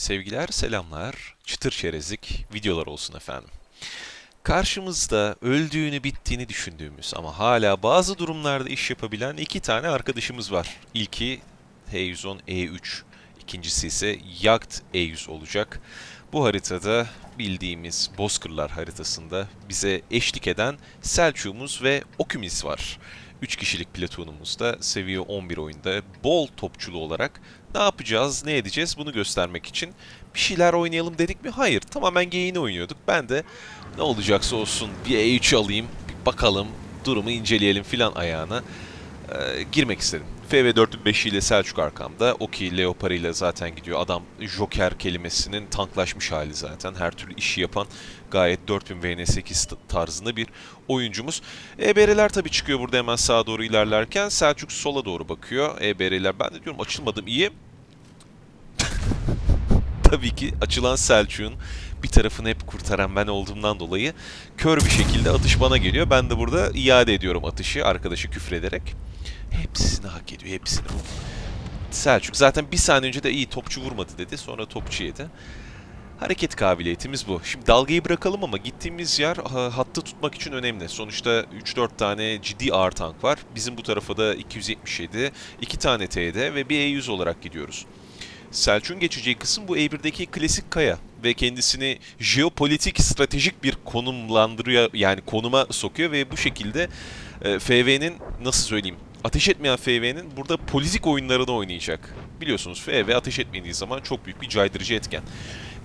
Sevgiler, selamlar, çıtır çerezlik videolar olsun efendim. Karşımızda öldüğünü bittiğini düşündüğümüz ama hala bazı durumlarda iş yapabilen iki tane arkadaşımız var. İlki H110 E3, ikincisi ise Yacht E100 olacak. Bu haritada bildiğimiz Bozkırlar haritasında bize eşlik eden Selçuk'umuz ve Okümüz var. 3 kişilik platonumuzda seviye 11 oyunda bol topçulu olarak ne yapacağız, ne edeceğiz bunu göstermek için bir şeyler oynayalım dedik mi? Hayır, tamamen geyini oynuyorduk. Ben de ne olacaksa olsun bir E3 alayım, bir bakalım, durumu inceleyelim filan ayağına e, girmek istedim. FV4005 ile Selçuk arkamda. Oki Leopard ile zaten gidiyor. Adam Joker kelimesinin tanklaşmış hali zaten. Her türlü işi yapan gayet 4000 VN8 t- tarzında bir oyuncumuz. EBR'ler tabii çıkıyor burada hemen sağa doğru ilerlerken. Selçuk sola doğru bakıyor. EBR'ler ben de diyorum açılmadım iyi. tabii ki açılan Selçuk'un bir tarafını hep kurtaran ben olduğumdan dolayı kör bir şekilde atış bana geliyor. Ben de burada iade ediyorum atışı arkadaşı küfrederek. Hepsini hak ediyor, hepsini. Selçuk zaten bir saniye önce de iyi topçu vurmadı dedi. Sonra topçu yedi. Hareket kabiliyetimiz bu. Şimdi dalgayı bırakalım ama gittiğimiz yer ha, hattı tutmak için önemli. Sonuçta 3-4 tane ciddi ağır tank var. Bizim bu tarafa da 277, 2 tane TD ve bir E100 olarak gidiyoruz. Selçuk'un geçeceği kısım bu E1'deki klasik kaya ve kendisini jeopolitik stratejik bir konumlandırıyor yani konuma sokuyor ve bu şekilde e, FV'nin nasıl söyleyeyim ateş etmeyen FV'nin burada politik oyunlarını oynayacak. Biliyorsunuz FV ateş etmediği zaman çok büyük bir caydırıcı etken.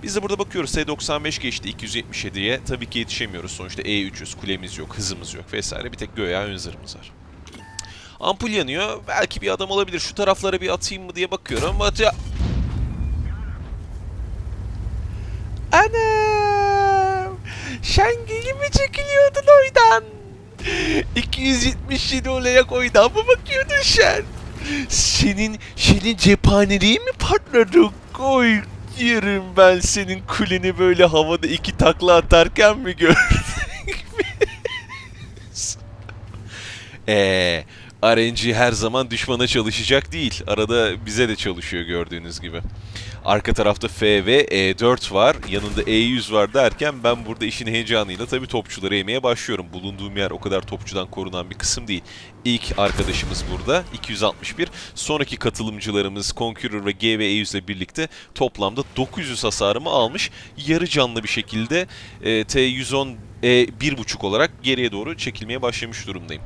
Biz de burada bakıyoruz S95 geçti 277'ye tabii ki yetişemiyoruz sonuçta E300 kulemiz yok hızımız yok vesaire bir tek göğe ön zırhımız var. Ampul yanıyor belki bir adam olabilir şu taraflara bir atayım mı diye bakıyorum ama ya- Anam! Şengeli mi çekiliyordun oydan? 277 olarak oydan mı bakıyordun sen? Senin, senin cephaneliğin mi patladı? Koy yerim ben senin kuleni böyle havada iki takla atarken mi gördüm? Eee... RNG her zaman düşmana çalışacak değil. Arada bize de çalışıyor gördüğünüz gibi. Arka tarafta FV, E4 var, yanında E100 var derken ben burada işin heyecanıyla tabii topçuları yemeye başlıyorum. Bulunduğum yer o kadar topçudan korunan bir kısım değil. İlk arkadaşımız burada 261. Sonraki katılımcılarımız Conqueror ve GV E100 ile birlikte toplamda 900 hasarımı almış. Yarı canlı bir şekilde e, T110 E1.5 olarak geriye doğru çekilmeye başlamış durumdayım.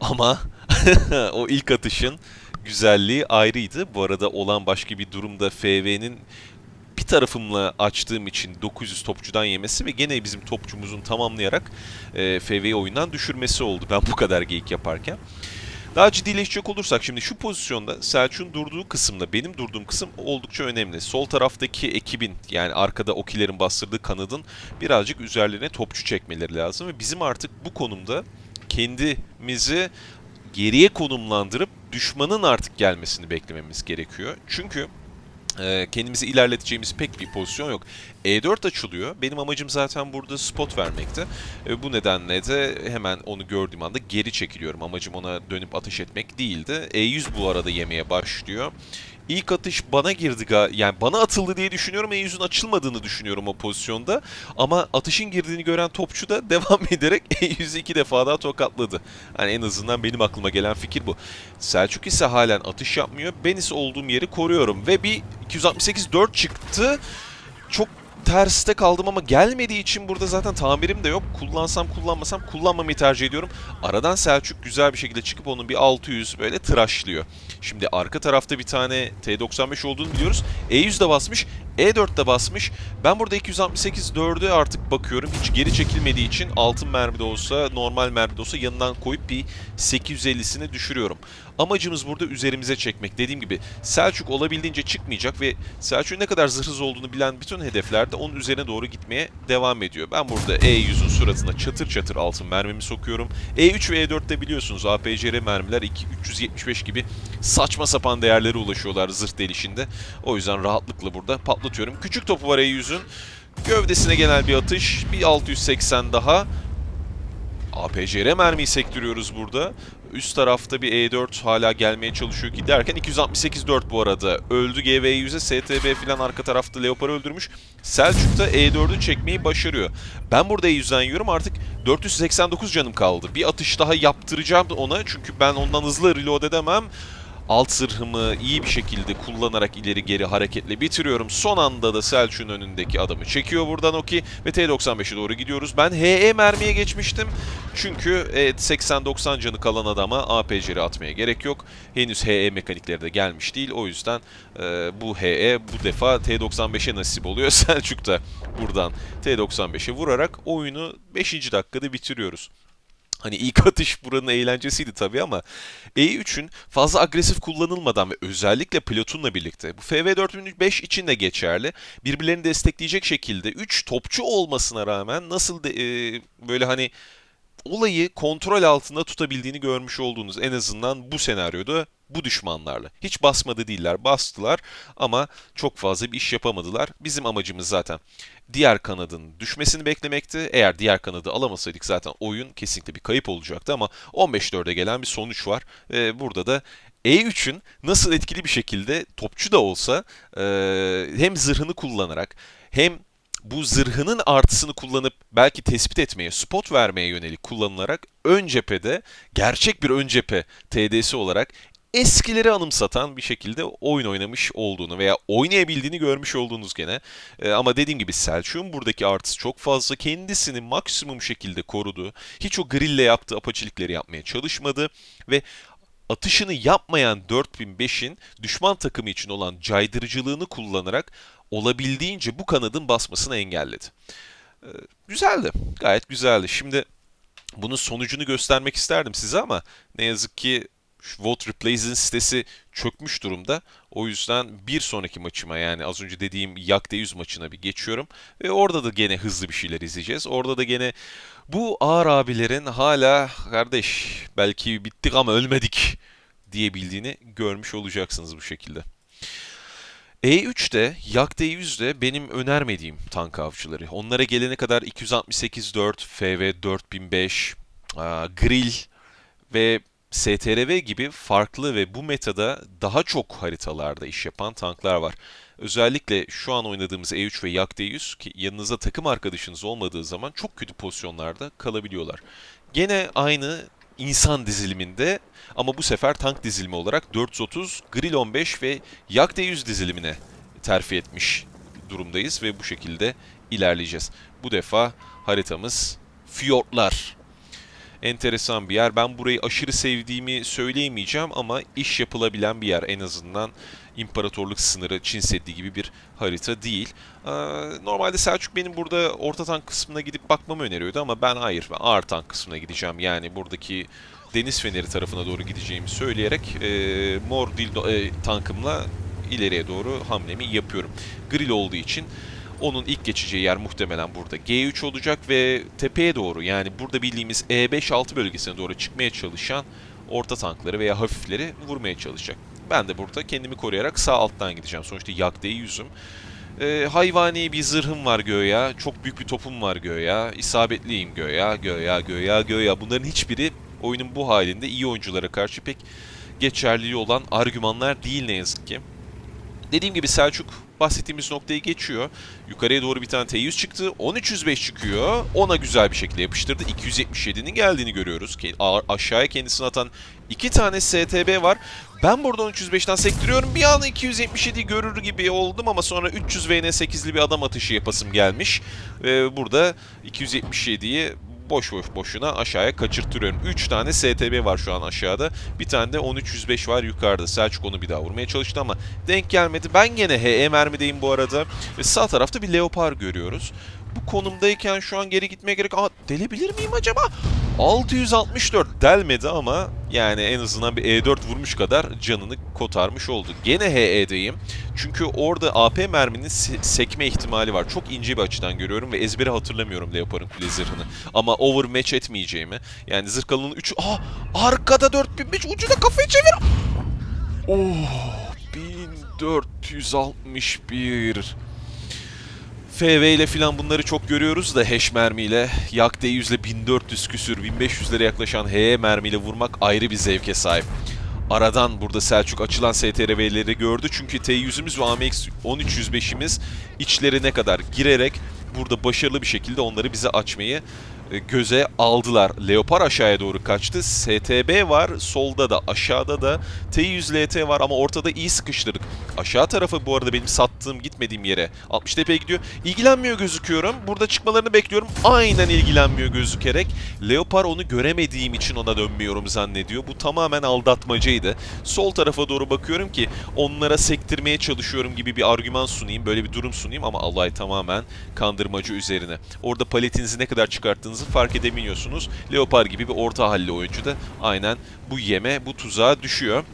Ama o ilk atışın güzelliği ayrıydı. Bu arada olan başka bir durumda FV'nin bir tarafımla açtığım için 900 topçudan yemesi ve gene bizim topçumuzun tamamlayarak e, FV'yi oyundan düşürmesi oldu ben bu kadar geyik yaparken. Daha ciddileşecek olursak şimdi şu pozisyonda Selçuk'un durduğu kısımla benim durduğum kısım oldukça önemli. Sol taraftaki ekibin yani arkada okilerin bastırdığı kanadın birazcık üzerlerine topçu çekmeleri lazım ve bizim artık bu konumda kendimizi geriye konumlandırıp düşmanın artık gelmesini beklememiz gerekiyor. Çünkü e, kendimizi ilerleteceğimiz pek bir pozisyon yok. E4 açılıyor. Benim amacım zaten burada spot vermekti. E, bu nedenle de hemen onu gördüğüm anda geri çekiliyorum. Amacım ona dönüp ateş etmek değildi. E100 bu arada yemeye başlıyor. İlk atış bana girdi yani bana atıldı diye düşünüyorum. E100'ün açılmadığını düşünüyorum o pozisyonda. Ama atışın girdiğini gören topçu da devam ederek E100'ü iki defa daha tokatladı. Hani en azından benim aklıma gelen fikir bu. Selçuk ise halen atış yapmıyor. Ben ise olduğum yeri koruyorum ve bir 268-4 çıktı. Çok terste kaldım ama gelmediği için burada zaten tamirim de yok. Kullansam kullanmasam kullanmamayı tercih ediyorum. Aradan Selçuk güzel bir şekilde çıkıp onun bir 600 böyle tıraşlıyor. Şimdi arka tarafta bir tane T95 olduğunu biliyoruz. E100 de basmış, E4 de basmış. Ben burada 268 4'e artık bakıyorum. Hiç geri çekilmediği için altın mermi de olsa, normal mermi de olsa yanından koyup bir 850'sini düşürüyorum. Amacımız burada üzerimize çekmek. Dediğim gibi Selçuk olabildiğince çıkmayacak ve Selçuk'un ne kadar zırhsız olduğunu bilen bütün hedefler de onun üzerine doğru gitmeye devam ediyor. Ben burada E100'ün suratına çatır çatır altın mermimi sokuyorum. E3 ve E4'te biliyorsunuz APCR mermiler 2, 375 gibi saçma sapan değerlere ulaşıyorlar zırh delişinde. O yüzden rahatlıkla burada patlatıyorum. Küçük topu var E100'ün. Gövdesine genel bir atış. Bir 680 daha. APCR mermiyi sektiriyoruz burada. Üst tarafta bir E4 hala gelmeye çalışıyor ki derken 268-4 bu arada. Öldü GV100'e STB filan arka tarafta Leopard'ı öldürmüş. Selçuk da E4'ü çekmeyi başarıyor. Ben burada E100'den yiyorum artık 489 canım kaldı. Bir atış daha yaptıracağım ona çünkü ben ondan hızlı reload edemem. Alt zırhımı iyi bir şekilde kullanarak ileri geri hareketle bitiriyorum. Son anda da Selçuk'un önündeki adamı çekiyor buradan Oki ve T95'e doğru gidiyoruz. Ben HE mermiye geçmiştim. Çünkü evet, 80-90 canı kalan adama APC'ri atmaya gerek yok. Henüz HE mekanikleri de gelmiş değil. O yüzden e, bu HE bu defa T95'e nasip oluyor. Selçuk da buradan T95'e vurarak oyunu 5. dakikada bitiriyoruz. Hani ilk atış buranın eğlencesiydi tabii ama E3'ün fazla agresif kullanılmadan ve özellikle Platon'la birlikte bu FV4005 için de geçerli. Birbirlerini destekleyecek şekilde 3 topçu olmasına rağmen nasıl de, e, böyle hani olayı kontrol altında tutabildiğini görmüş olduğunuz en azından bu senaryoda bu düşmanlarla. Hiç basmadı değiller, bastılar ama çok fazla bir iş yapamadılar. Bizim amacımız zaten diğer kanadın düşmesini beklemekti. Eğer diğer kanadı alamasaydık zaten oyun kesinlikle bir kayıp olacaktı ama 15-4'e gelen bir sonuç var. Ee, burada da E3'ün nasıl etkili bir şekilde topçu da olsa e, hem zırhını kullanarak hem bu zırhının artısını kullanıp belki tespit etmeye, spot vermeye yönelik kullanılarak ön cephede gerçek bir ön cephe TD'si olarak eskileri anımsatan bir şekilde oyun oynamış olduğunu veya oynayabildiğini görmüş olduğunuz gene. Ee, ama dediğim gibi Selçuk'un buradaki artısı çok fazla. Kendisini maksimum şekilde korudu. Hiç o grille yaptığı apaçilikleri yapmaya çalışmadı ve atışını yapmayan 4005'in düşman takımı için olan caydırıcılığını kullanarak olabildiğince bu kanadın basmasını engelledi. Ee, güzeldi. Gayet güzeldi. Şimdi bunun sonucunu göstermek isterdim size ama ne yazık ki Vote Replace'in sitesi çökmüş durumda. O yüzden bir sonraki maçıma yani az önce dediğim Yak D100 maçına bir geçiyorum. Ve orada da gene hızlı bir şeyler izleyeceğiz. Orada da gene bu ağır abilerin hala kardeş belki bittik ama ölmedik diyebildiğini görmüş olacaksınız bu şekilde. E3'de, Yak D100'de benim önermediğim tank avcıları. Onlara gelene kadar 268-4, FV 4005, Grill ve STRV gibi farklı ve bu metada daha çok haritalarda iş yapan tanklar var. Özellikle şu an oynadığımız E3 ve Yak D100 ki yanınızda takım arkadaşınız olmadığı zaman çok kötü pozisyonlarda kalabiliyorlar. Gene aynı insan diziliminde ama bu sefer tank dizilimi olarak 430, Grill 15 ve Yak D100 dizilimine terfi etmiş durumdayız ve bu şekilde ilerleyeceğiz. Bu defa haritamız Fiyortlar enteresan bir yer. Ben burayı aşırı sevdiğimi söyleyemeyeceğim ama iş yapılabilen bir yer en azından. İmparatorluk sınırı, Çin Seddi gibi bir harita değil. Ee, normalde Selçuk benim burada orta tank kısmına gidip bakmamı öneriyordu ama ben hayır, ben ağır tank kısmına gideceğim. Yani buradaki Deniz Feneri tarafına doğru gideceğimi söyleyerek e, mor dildo e, tankımla ileriye doğru hamlemi yapıyorum. Grill olduğu için onun ilk geçeceği yer muhtemelen burada G3 olacak ve tepeye doğru yani burada bildiğimiz E5-6 bölgesine doğru çıkmaya çalışan orta tankları veya hafifleri vurmaya çalışacak. Ben de burada kendimi koruyarak sağ alttan gideceğim. Sonuçta Yagde'yi yüzüm. Ee, hayvani bir zırhım var göya. Çok büyük bir topum var göya. İsabetliyim göya. Göya, göya, göya. Bunların hiçbiri oyunun bu halinde iyi oyunculara karşı pek geçerliliği olan argümanlar değil ne yazık ki. Dediğim gibi Selçuk bahsettiğimiz noktayı geçiyor. Yukarıya doğru bir tane T100 çıktı. 1305 çıkıyor. Ona güzel bir şekilde yapıştırdı. 277'nin geldiğini görüyoruz. Aşağıya kendisini atan iki tane STB var. Ben buradan 305'ten sektiriyorum. Bir an 277 görür gibi oldum ama sonra 300 VN8'li bir adam atışı yapasım gelmiş. Ee, burada 277'yi boş boş boşuna aşağıya kaçırttırıyorum. 3 tane STB var şu an aşağıda. Bir tane de 1305 var yukarıda. Selçuk onu bir daha vurmaya çalıştı ama denk gelmedi. Ben gene HE mermideyim bu arada. Ve sağ tarafta bir Leopard görüyoruz. Bu konumdayken şu an geri gitmeye gerek... Aa delebilir miyim acaba? 664 delmedi ama yani en azından bir E4 vurmuş kadar canını kotarmış oldu. Gene HE'deyim. Çünkü orada AP merminin sekme ihtimali var. Çok ince bir açıdan görüyorum ve ezbere hatırlamıyorum Leopard'ın kule zırhını. Ama overmatch etmeyeceğimi. Yani zırh kalınlığı 3... Aa! Arkada 4005 ucuna kafayı çevir! Oh! 1461... FV ile filan bunları çok görüyoruz da hash mermiyle yak D100 ile 1400 küsür 1500'lere yaklaşan HE mermiyle vurmak ayrı bir zevke sahip. Aradan burada Selçuk açılan STRV'leri gördü çünkü T100'ümüz ve AMX 1305'imiz içlerine kadar girerek burada başarılı bir şekilde onları bize açmayı göze aldılar. Leopar aşağıya doğru kaçtı. STB var. Solda da aşağıda da T100 LT var ama ortada iyi sıkıştırdık. Aşağı tarafı bu arada benim sattığım gitmediğim yere 60 TP gidiyor. İlgilenmiyor gözüküyorum. Burada çıkmalarını bekliyorum. Aynen ilgilenmiyor gözükerek. Leopar onu göremediğim için ona dönmüyorum zannediyor. Bu tamamen aldatmacaydı. Sol tarafa doğru bakıyorum ki onlara sektirmeye çalışıyorum gibi bir argüman sunayım. Böyle bir durum sunayım ama olay tamamen kandırmacı üzerine. Orada paletinizi ne kadar çıkarttığınızı fark edemiyorsunuz. Leopar gibi bir orta halli oyuncu da aynen bu yeme, bu tuzağa düşüyor.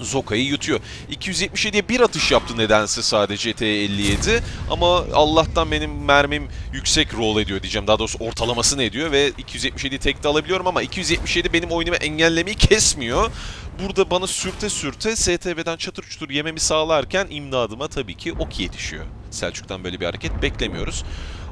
Zoka'yı yutuyor. 277'ye bir atış yaptı nedense sadece T57 ama Allah'tan benim mermim yüksek roll ediyor diyeceğim. Daha doğrusu ortalaması ne ediyor ve 277'yi tek de alabiliyorum ama 277 benim oyunumu engellemeyi kesmiyor. Burada bana sürte sürte STV'den çatır çutur yememi sağlarken imdadıma tabii ki ok yetişiyor. Selçuk'tan böyle bir hareket beklemiyoruz.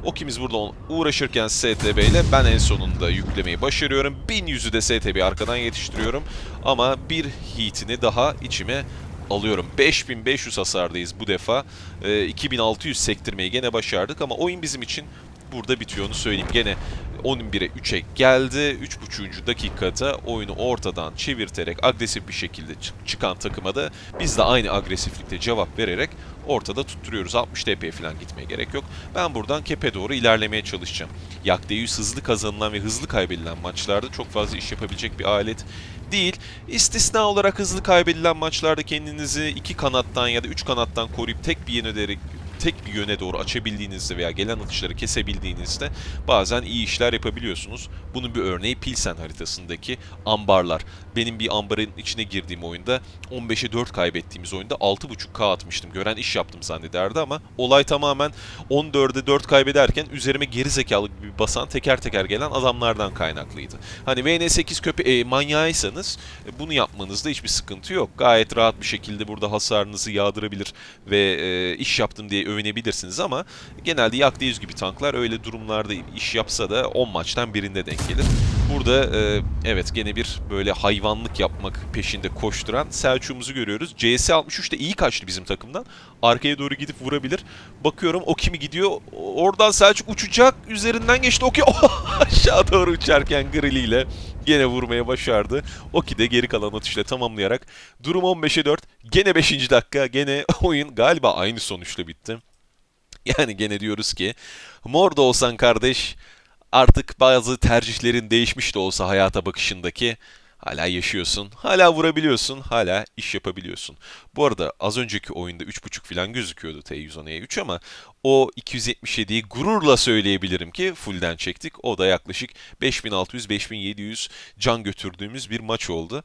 Okimiz burada uğraşırken STB ile ben en sonunda yüklemeyi başarıyorum. 1100'ü de STB arkadan yetiştiriyorum. Ama bir hitini daha içime alıyorum. 5500 hasardayız bu defa. Ee, 2600 sektirmeyi gene başardık ama oyun bizim için burada bitiyor onu söyleyeyim. Gene 11'e 3'e geldi. 3.5. dakikada oyunu ortadan çevirterek agresif bir şekilde çıkan takıma da biz de aynı agresiflikte cevap vererek ortada tutturuyoruz. 60 TP'ye falan gitmeye gerek yok. Ben buradan kepe doğru ilerlemeye çalışacağım. Yak D100 hızlı kazanılan ve hızlı kaybedilen maçlarda çok fazla iş yapabilecek bir alet değil. İstisna olarak hızlı kaybedilen maçlarda kendinizi iki kanattan ya da üç kanattan koruyup tek bir yöne tek bir yöne doğru açabildiğinizde veya gelen atışları kesebildiğinizde bazen iyi işler yapabiliyorsunuz. Bunun bir örneği Pilsen haritasındaki ambarlar. Benim bir ambarın içine girdiğim oyunda 15'e 4 kaybettiğimiz oyunda 6.5K atmıştım. Gören iş yaptım zannederdi ama olay tamamen 14'e 4 kaybederken üzerime geri zekalı gibi basan teker teker gelen adamlardan kaynaklıydı. Hani VN8 köpe e, manyağıysanız e, bunu yapmanızda hiçbir sıkıntı yok. Gayet rahat bir şekilde burada hasarınızı yağdırabilir ve e, iş yaptım diye övünebilirsiniz ama genelde Yak 100 gibi tanklar öyle durumlarda iş yapsa da 10 maçtan birinde denk gelir. Burada e, evet gene bir böyle hayvanlık yapmak peşinde koşturan Selçuk'umuzu görüyoruz. CS63 de iyi kaçtı bizim takımdan. Arkaya doğru gidip vurabilir. Bakıyorum o kimi gidiyor. Oradan Selçuk uçacak. Üzerinden geçti. Oki aşağı doğru uçarken Grilli ile gene vurmaya başardı. Oki de geri kalan atışla tamamlayarak durum 15'e 4. Gene 5. dakika. Gene oyun galiba aynı sonuçla bitti. Yani gene diyoruz ki mor da olsan kardeş artık bazı tercihlerin değişmiş de olsa hayata bakışındaki hala yaşıyorsun, hala vurabiliyorsun, hala iş yapabiliyorsun. Bu arada az önceki oyunda 3.5 falan gözüküyordu T110E3 ama o 277'yi gururla söyleyebilirim ki fullden çektik. O da yaklaşık 5600-5700 can götürdüğümüz bir maç oldu.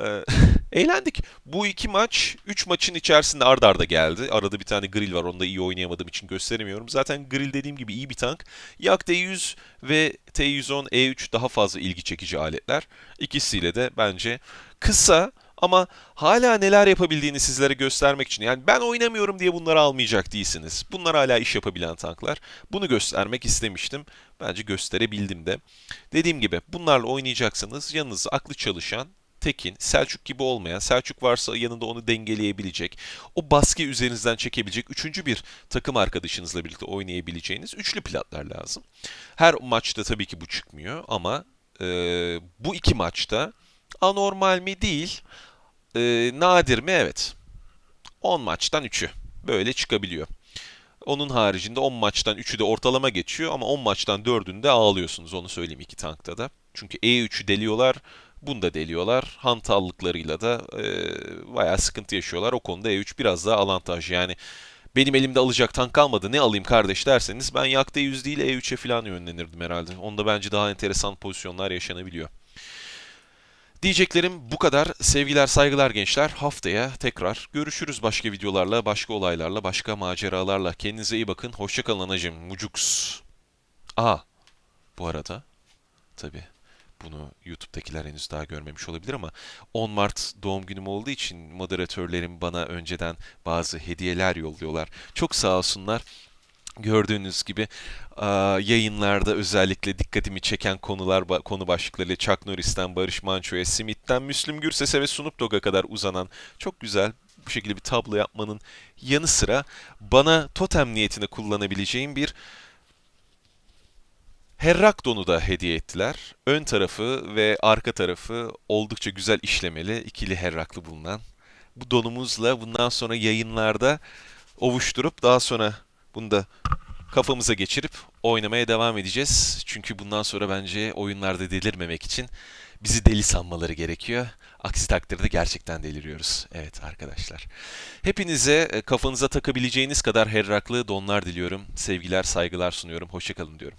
Ee, eğlendik. Bu iki maç, üç maçın içerisinde ard arda geldi. Arada bir tane grill var, onu da iyi oynayamadığım için gösteremiyorum. Zaten grill dediğim gibi iyi bir tank. Yak D100 ve T110 E3 daha fazla ilgi çekici aletler. İkisiyle de bence kısa ama hala neler yapabildiğini sizlere göstermek için yani ben oynamıyorum diye bunları almayacak değilsiniz. Bunlar hala iş yapabilen tanklar. Bunu göstermek istemiştim. Bence gösterebildim de. Dediğim gibi bunlarla oynayacaksanız yanınızda aklı çalışan Tekin, Selçuk gibi olmayan, Selçuk varsa yanında onu dengeleyebilecek, o baskı üzerinizden çekebilecek üçüncü bir takım arkadaşınızla birlikte oynayabileceğiniz üçlü platlar lazım. Her maçta tabii ki bu çıkmıyor ama e, bu iki maçta anormal mi değil, e, nadir mi? Evet. 10 maçtan 3'ü böyle çıkabiliyor. Onun haricinde 10 maçtan 3'ü de ortalama geçiyor ama 10 maçtan 4'ünde ağlıyorsunuz onu söyleyeyim iki tankta da. Çünkü E3'ü deliyorlar, bunu da deliyorlar. Hantallıklarıyla da e, bayağı sıkıntı yaşıyorlar. O konuda E3 biraz daha avantaj. Yani benim elimde alacak tank kalmadı ne alayım kardeş derseniz ben Yak D100 değil E3'e falan yönlenirdim herhalde. Onda bence daha enteresan pozisyonlar yaşanabiliyor. Diyeceklerim bu kadar. Sevgiler, saygılar gençler. Haftaya tekrar görüşürüz başka videolarla, başka olaylarla, başka maceralarla. Kendinize iyi bakın. Hoşçakalın anacım. Mucuks. Aha. Bu arada tabii bunu YouTube'dakiler henüz daha görmemiş olabilir ama 10 Mart doğum günüm olduğu için moderatörlerim bana önceden bazı hediyeler yolluyorlar. Çok sağ olsunlar. Gördüğünüz gibi yayınlarda özellikle dikkatimi çeken konular konu başlıkları Chuck Norris'ten Barış Manço'ya, Smith'ten Müslüm Gürses'e ve Snoop Dogg'a kadar uzanan çok güzel bu şekilde bir tablo yapmanın yanı sıra bana totem niyetine kullanabileceğim bir Herrak donu da hediye ettiler. Ön tarafı ve arka tarafı oldukça güzel işlemeli, ikili herraklı bulunan. Bu donumuzla bundan sonra yayınlarda ovuşturup daha sonra bunu da kafamıza geçirip oynamaya devam edeceğiz. Çünkü bundan sonra bence oyunlarda delirmemek için bizi deli sanmaları gerekiyor. Aksi takdirde gerçekten deliriyoruz. Evet arkadaşlar. Hepinize e, kafanıza takabileceğiniz kadar herraklı donlar diliyorum. Sevgiler, saygılar sunuyorum. Hoşçakalın diyorum.